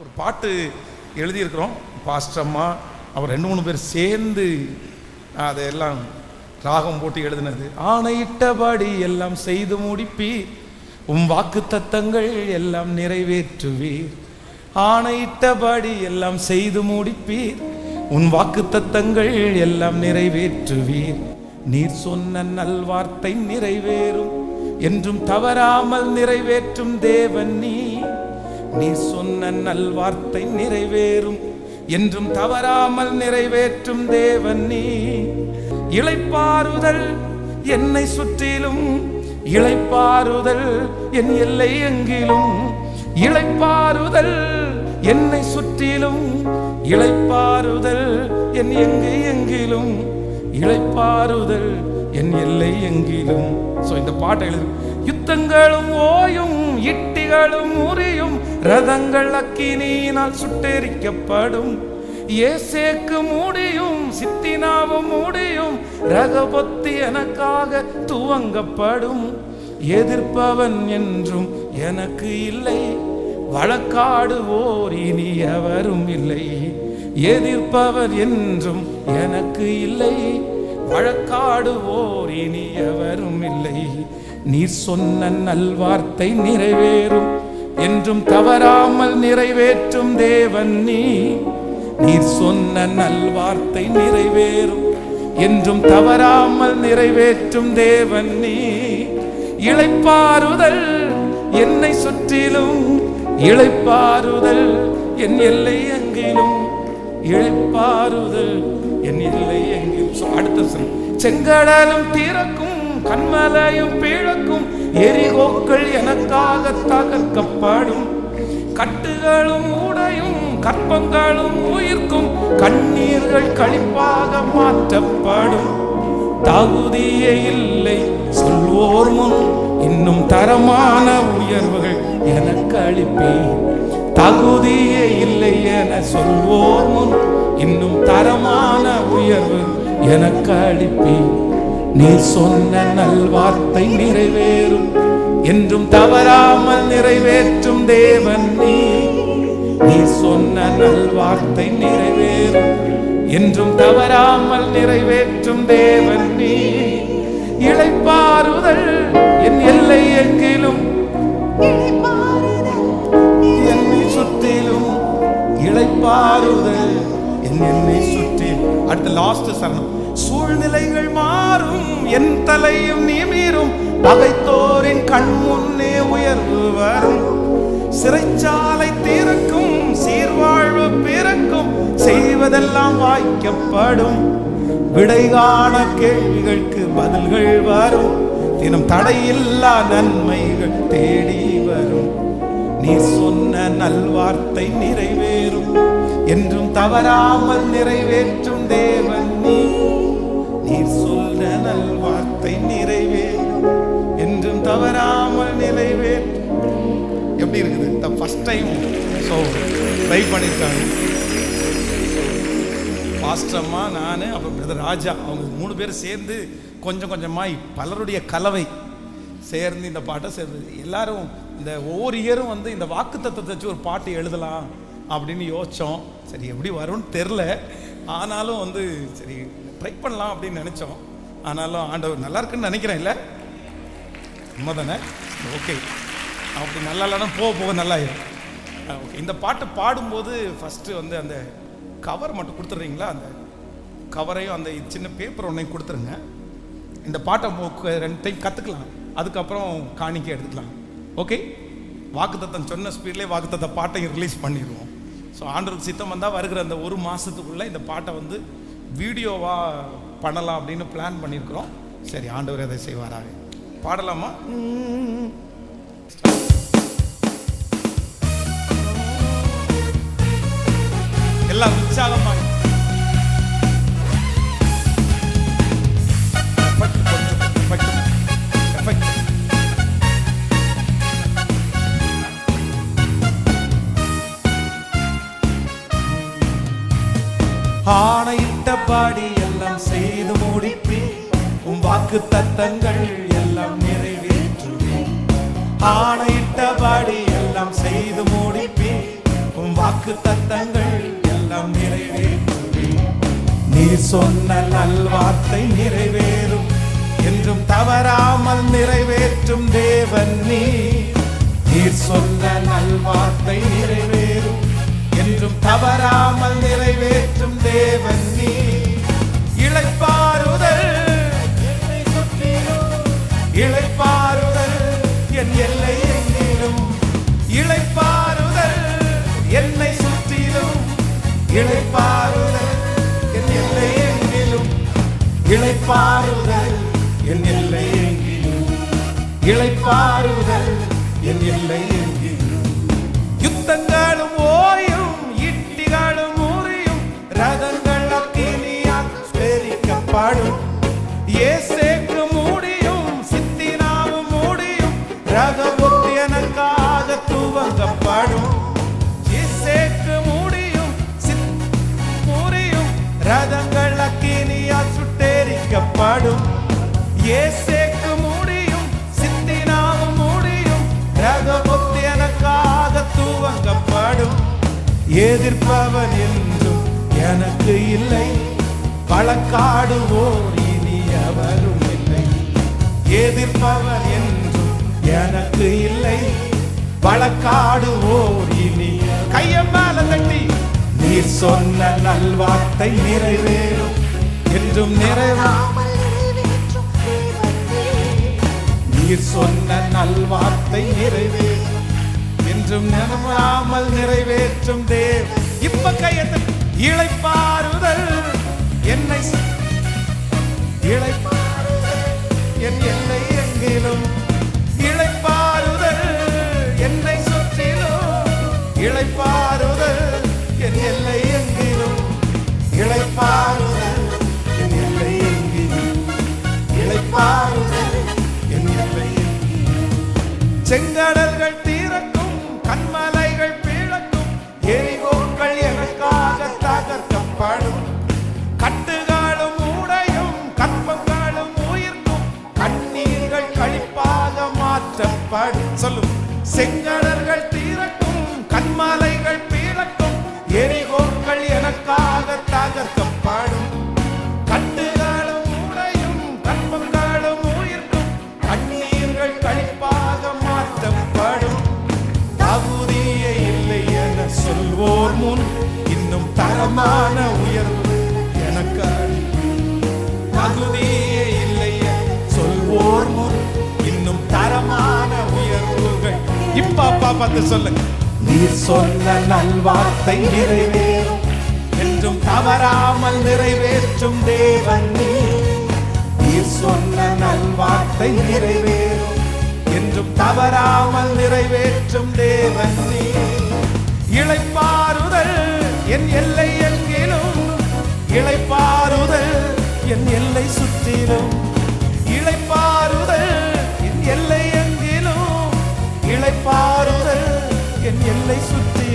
ஒரு பாட்டு எழுதியிருக்கிறோம். பாஸ்டம்மா அவர் ரெண்டு மூணு பேர் சேர்ந்து அதெல்லாம் ராகம் போட்டு எழுதினது. ஆணையிட்டபடி எல்லாம் செய்து முடிப்பீர். உம் வாக்கு தத்தங்கள் எல்லாம் நிறைவேற்றுவீர். ஆணையிட்டபடி எல்லாம் செய்து முடிப்பீர். உன் வாக்கு தத்தங்கள் எல்லாம் நிறைவேற்றுவீர். நீர் சொன்ன நல்வார்த்தை நிறைவேறும். என்றும் தவறாமல் நிறைவேற்றும் தேவன் நீ நீ சொன்ன நல்வார்த்தை நிறைவேறும் என்றும் தவறாமல் நிறைவேற்றும் தேவன் நீ. இழைப்பாறுதல் என்னை சுற்றிலும் இளைப்பாறுதல் என் எல்லை எங்கிலும். இழைப்பாறுதல் என்னை சுற்றிலும் இழைப்பாறுதல் என் எங்கு எங்கிலும். இழைப்பாறுதல் என் எல்லை எங்கிலும். ஸோ இந்த பாட்டை எழுது. யுத்தங்களும் ஓயும் இட்டிகளும் முறியும் ரதங்கள் அக்கினியினால் சுட்டெரிக்கப்படும். ஏசேக்கு மூடியும் சித்தினாவும் மூடியும் ரகபொத்தி எனக்காக துவங்கப்படும். எதிர்ப்பவன் என்றும் எனக்கு இல்லை. வழக்காடுவோர் இனி எவரும் இல்லை. எதிர்ப்பவர் என்றும் எனக்கு இல்லை. வழக்காடுவோர் இனி எவரும் இல்லை. நீர் சொன்ன நல்வார்த்தை நிறைவேறும். என்றும் தவறாமல் நிறைவேற்றும் தேவன் நீ. நீர் சொன்ன நல்வார்த்தை நிறைவேறும். என்றும் தவறாமல் நிறைவேற்றும் தேவன் நீ. இளைப்பாறுதல் என்னை சுற்றிலும். இளைப்பாறுதல் என் எல்லை எங்கிலும். இழைப்பாறுதல் என் எல்லை எங்கிலும். அடுத்த செங்கடலும் தீரக்கும் கண்மலையும் பீழக்கும் எரிகோக்கள் எனக்காக தகர்க்கப்படும் கட்டுகளும் உடையும் கற்பங்களும் உயிர்க்கும் கண்ணீர்கள் கழிப்பாக மாற்றப்படும். தகுதியே இல்லை சொல்வோர் முன் இன்னும் தரமான உயர்வுகள் எனக்கு அளிப்பேன் தகுதியே இல்லை என சொல்வோர் முன் இன்னும் தரமான உயர்வு எனக்கு அளிப்பேன் நீ சொன்ன நல்வார்த்தை நிறைவேறும். என்றும் தவறாமல் நிறைவேற்றும் தேவன் நீ. நீ சொன்ன நல்வார்த்தை நிறைவேறும். என்றும் தவறாமல் நிறைவேற்றும் தேவன் நீ. இழைப்பாறுதல் என் எல்லை எங்கிலும். என்னை சுற்றிலும் இழைப்பாறுதல் என் என்னை சுற்றி அடுத்த லாஸ்ட் சரணம். சூழ்நிலைகள் மாறும். என் தலையும் நிமிரும் பகைத்தோரின் கண் முன்னே உயர்வு வரும். சிறைச்சாலை திறக்கும் சீர்வாழ்வு பிறக்கும். செய்வதெல்லாம் வாய்க்கப்படும். விடைகான கேள்விகளுக்கு பதில்கள் வரும். தினம் தடையில்லா நன்மைகள் தேடி வரும். நீ சொன்ன நல்வார்த்தை நிறைவேறும். என்றும் தவறாமல் நிறைவேற்றும் தேவன் நீ. நீ நல் வார்த்தை நிறைவேறும் என்றும் தவறாமல் நிறைவேறும் எப்படி இருக்குது? இந்த ஃபர்ஸ்ட் டைம் ஸோ ட்ரை பண்ணியிருக்காங்க பாஸ்டம்மா நான் அப்புறம் பிரதர் ராஜா அவங்க மூணு பேர் சேர்ந்து கொஞ்சம் கொஞ்சமாக பலருடைய கலவை சேர்ந்து இந்த பாட்டை சேர்ந்து எல்லாரும் இந்த ஒவ்வொரு இயரும் வந்து இந்த வாக்கு தத்துவத்தை வச்சு ஒரு பாட்டு எழுதலாம் அப்படின்னு யோசித்தோம் சரி எப்படி வரும்னு தெரில ஆனாலும் வந்து சரி ட்ரை பண்ணலாம் அப்படின்னு நினச்சோம். ஆனாலும் ஆண்டவர் நல்லா இருக்குன்னு நினைக்கிறேன் இல்லை? உண்மை தானே ஓகே. அப்படி நல்லா இல்லைனா போக போக நல்லா ஓகே. இந்த பாட்டு பாடும்போது ஃபஸ்ட்டு வந்து அந்த கவர் மட்டும் கொடுத்துட்றீங்களா? அந்த கவரையும் அந்த சின்ன பேப்பர் ஒன்றையும் கொடுத்துருங்க. இந்த பாட்டை ரெண்டு டைம் கற்றுக்கலாம் அதுக்கப்புறம் காணிக்கை எடுத்துக்கலாம். ஓகே? வாக்குத்தத்தம் சொன்ன ஸ்பீட்லேயே வாக்குத்தத்த பாட்டையும் ரிலீஸ் பண்ணிடுவோம். ஸோ ஆண்டருக்கு சித்தம் வந்தால் வருகிற அந்த ஒரு மாதத்துக்குள்ளே இந்த பாட்டை வந்து வீடியோவாக பண்ணலாம் அப்படின்னு பிளான் பண்ணியிருக்கிறோம். சரி ஆண்டவர் அதை செய்வாராக பாடலாமா? எல்லாம் உற்சாகமாக ஆணை பாடி எல்லாம் செய்து முடிப்பேன். உன் வாக்கு தத்தங்கள் எல்லாம் நிறைவேற்றுவேன். ஆணையிட்டபடி எல்லாம் செய்து முடிப்பேன். உன் வாக்கு தத்தங்கள் எல்லாம் நிறைவேற்றுவே நீ சொன்ன நல்வார்த்தை நிறைவேறும். என்றும் தவறாமல் நிறைவேற்றும் தேவன் நீ நீர் சொன்ன நல்வார்த்தை நிறைவேறும். என்றும் தவறாமல் நிறைவேற்றும் தேவன் நீ இளைப்பாறுதல். என்னை சுற்றிலும் இளைப்பாறுதல். என் எல்லை எங்கிலும் இளைப்பாறுதல். என்னை சுற்றிலும். இளைப்பாறுதல். என் எல்லை எங்கிலும் இளைப்பாறுதல். என் எல்லை எங்கிலும் இளைப்பாறுதல். என் எல்லை பாடும். ஏசேக்கு மூடியும் சித்தினாவும் மூடியும் ரகபுத்தி எனக்காக துவங்க பாடும். ஏசேக்கு மூடியும் மூடியும் ரதங்கள் அக்கினியா சுட்டேரிக்க பாடும். ஏசேக்கு மூடியும் சித்தினாவும் மூடியும் ரகபுத்தி எனக்காக துவங்க பாடும். எதிர்ப்பவன் என்றும் எனக்கு இல்லை. வழக்காடுவோர் இனி அவரும் இல்லை. எதிர்ப்பவன் என்றும் எனக்கு இல்லை. வழக்காடுவோர் இனி கையம் மேல தட்டி. நீர் சொன்ன நல்வார்த்தை நிறைவேறும் என்றும் நிறைவா. நீர் சொன்ன நல்வார்த்தை நிறைவேறும் என்றும் நினைவாமல் நிறைவேற்றும் தேவ் இப்ப கையத்தை இளைப்பாறுதல். என்னை சு- என் எல்லை எங்கிலும் இளைப்பாறுதல். என்னை சுற்றிலும் இளைப்பாறுதல். என் எல்லை எங்கிலும் இளைப்பாறுதல். என் எல்லை எங்கிலும் இளைப்பாறுதல். என் எல்லை செங்கடல்கள் பாடி சொல்லு. செங்கடர்கள் தீரட்டும் கண்மாலைகள் பீரட்டும் எரிகோர்கள் எனக்காக தகர்க்கப்படும் பார்த்து சொல்லுங்க நீர் சொன்ன நல்வார்த்தை நிறைவேறும் என்றும் தவறாமல் நிறைவேற்றும் தேவன் நீ நீர் சொன்ன நல்வார்த்தை நிறைவேறும் என்றும் தவறாமல் நிறைவேற்றும் தேவன் நீ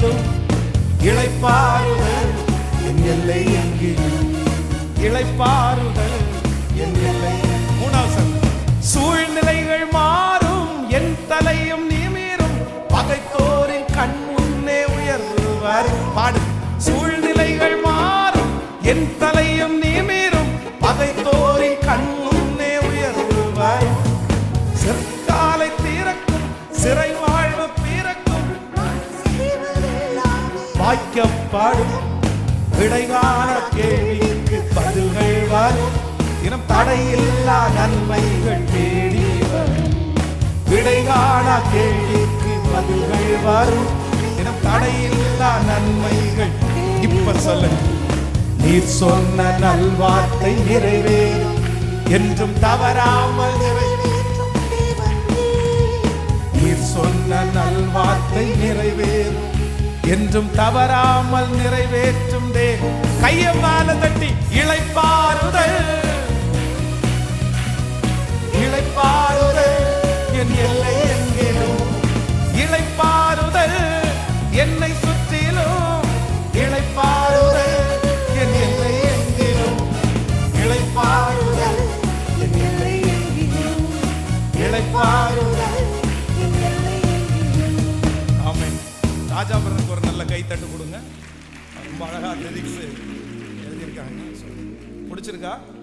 எங்கிலும் இளைப்பாறுதல் என் எல்லை எங்கிலும் இளைப்பாறுதல் வாழும். விடைகாண கேள்விக்கு பதில்கள் வாழும் இனம் தடையில்லா நன்மைகள் தேடி வரும். விடைகாண கேள்விக்கு பதில்கள் வரும். இனம் தடையில்லா நன்மைகள் இப்ப சொல்லுங்க. நீர் சொன்ன நல்வார்த்தை நிறைவே என்றும் தவறாமல் நிறைவேற்றும் நீர் சொன்ன நல்வார்த்தை நிறைவேறும். என்றும் தவறாமல் நிறைவேற்றும் தே. கையை மேல தட்டி இளைப்பாறுதல் இளைப்பாறுதல் என் எல்லை எங்கிலும் இளைப்பாறுதல் huelga